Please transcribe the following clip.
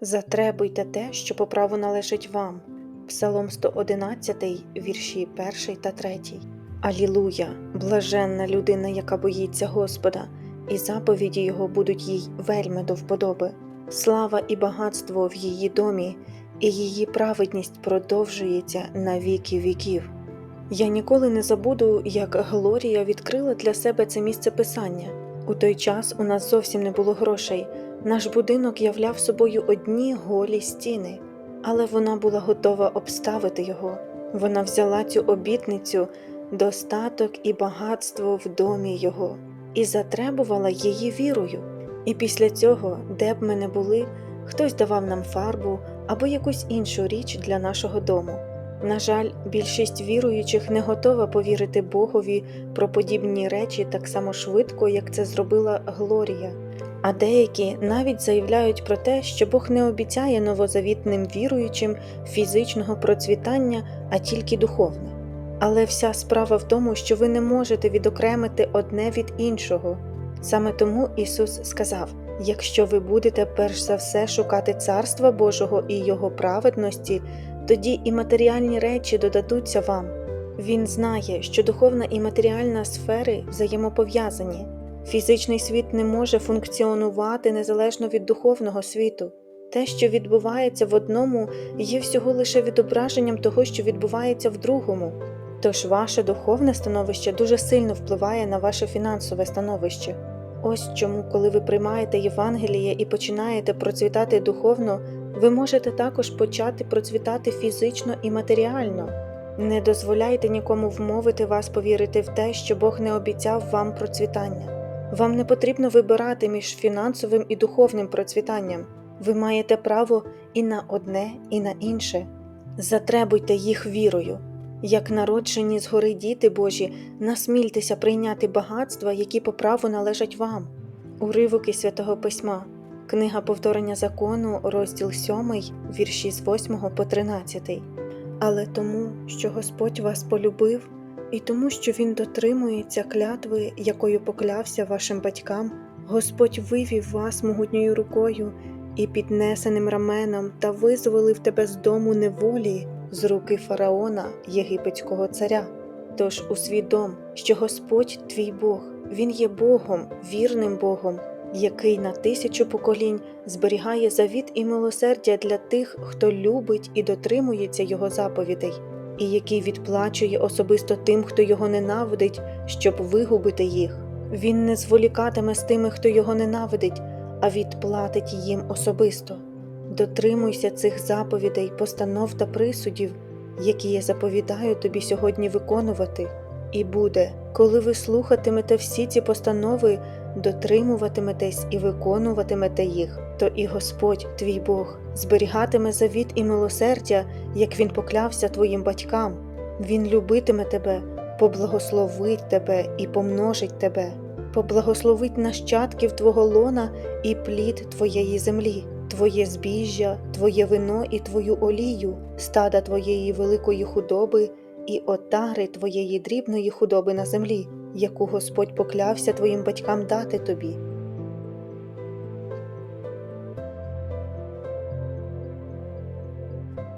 Затребуйте те, що по праву належить вам. Псалом 111, вірші 1 та 3. Алілуя! Блаженна людина, яка боїться Господа, і заповіді Його будуть їй вельми до вподоби. Слава і багатство в її домі, і її праведність продовжується на віки віків. Я ніколи не забуду, як Глорія відкрила для себе це місце писання. У той час у нас зовсім не було грошей. Наш будинок являв собою одні голі стіни, але вона була готова обставити його. Вона взяла цю обітницю, достаток і багатство в домі його, і затребувала її вірою. І після цього, де б ми не були, хтось давав нам фарбу або якусь іншу річ для нашого дому. На жаль, більшість віруючих не готова повірити Богові про подібні речі так само швидко, як це зробила Глорія. А деякі навіть заявляють про те, що Бог не обіцяє новозавітним віруючим фізичного процвітання, а тільки духовне. Але вся справа в тому, що ви не можете відокремити одне від іншого. Саме тому Ісус сказав: якщо ви будете перш за все шукати Царства Божого і Його праведності, тоді і матеріальні речі додадуться вам. Він знає, що духовна і матеріальна сфери взаємопов'язані. Фізичний світ не може функціонувати незалежно від духовного світу. Те, що відбувається в одному, є всього лише відображенням того, що відбувається в другому. Тож ваше духовне становище дуже сильно впливає на ваше фінансове становище. Ось чому, коли ви приймаєте Євангеліє і починаєте процвітати духовно, ви можете також почати процвітати фізично і матеріально. Не дозволяйте нікому вмовити вас повірити в те, що Бог не обіцяв вам процвітання. Вам не потрібно вибирати між фінансовим і духовним процвітанням. Ви маєте право і на одне, і на інше. Затребуйте їх вірою. Як народжені згори діти Божі, насмільтеся прийняти багатства, які по праву належать вам. Уривок із святого письма, книга повторення закону, розділ 7, вірші з 8 по 13. Але тому, що Господь вас полюбив, і тому, що Він дотримується клятви, якою поклявся вашим батькам, Господь вивів вас могутньою рукою і піднесеним раменом та визволив тебе з дому неволі, з руки фараона, єгипетського царя. Тож усвідом, що Господь твій Бог, Він є Богом, вірним Богом, який на тисячу поколінь зберігає завіт і милосердя для тих, хто любить і дотримується Його заповідей, і який відплачує особисто тим, хто його ненавидить, щоб вигубити їх. Він не зволікатиме з тими, хто його ненавидить, а відплатить їм особисто. Дотримуйся цих заповідей, постанов та присудів, які я заповідаю тобі сьогодні виконувати. І буде, коли ви слухатимете всі ці постанови, дотримуватиметесь і виконуватимете їх, то і Господь, твій Бог, зберігатиме завіт і милосердя, як Він поклявся твоїм батькам. Він любитиме тебе, поблагословить тебе і помножить тебе, поблагословить нащадків твого лона і плід твоєї землі, твоє збіжжя, твоє вино і твою олію, стада твоєї великої худоби і отари твоєї дрібної худоби на землі, яку Господь поклявся твоїм батькам дати тобі.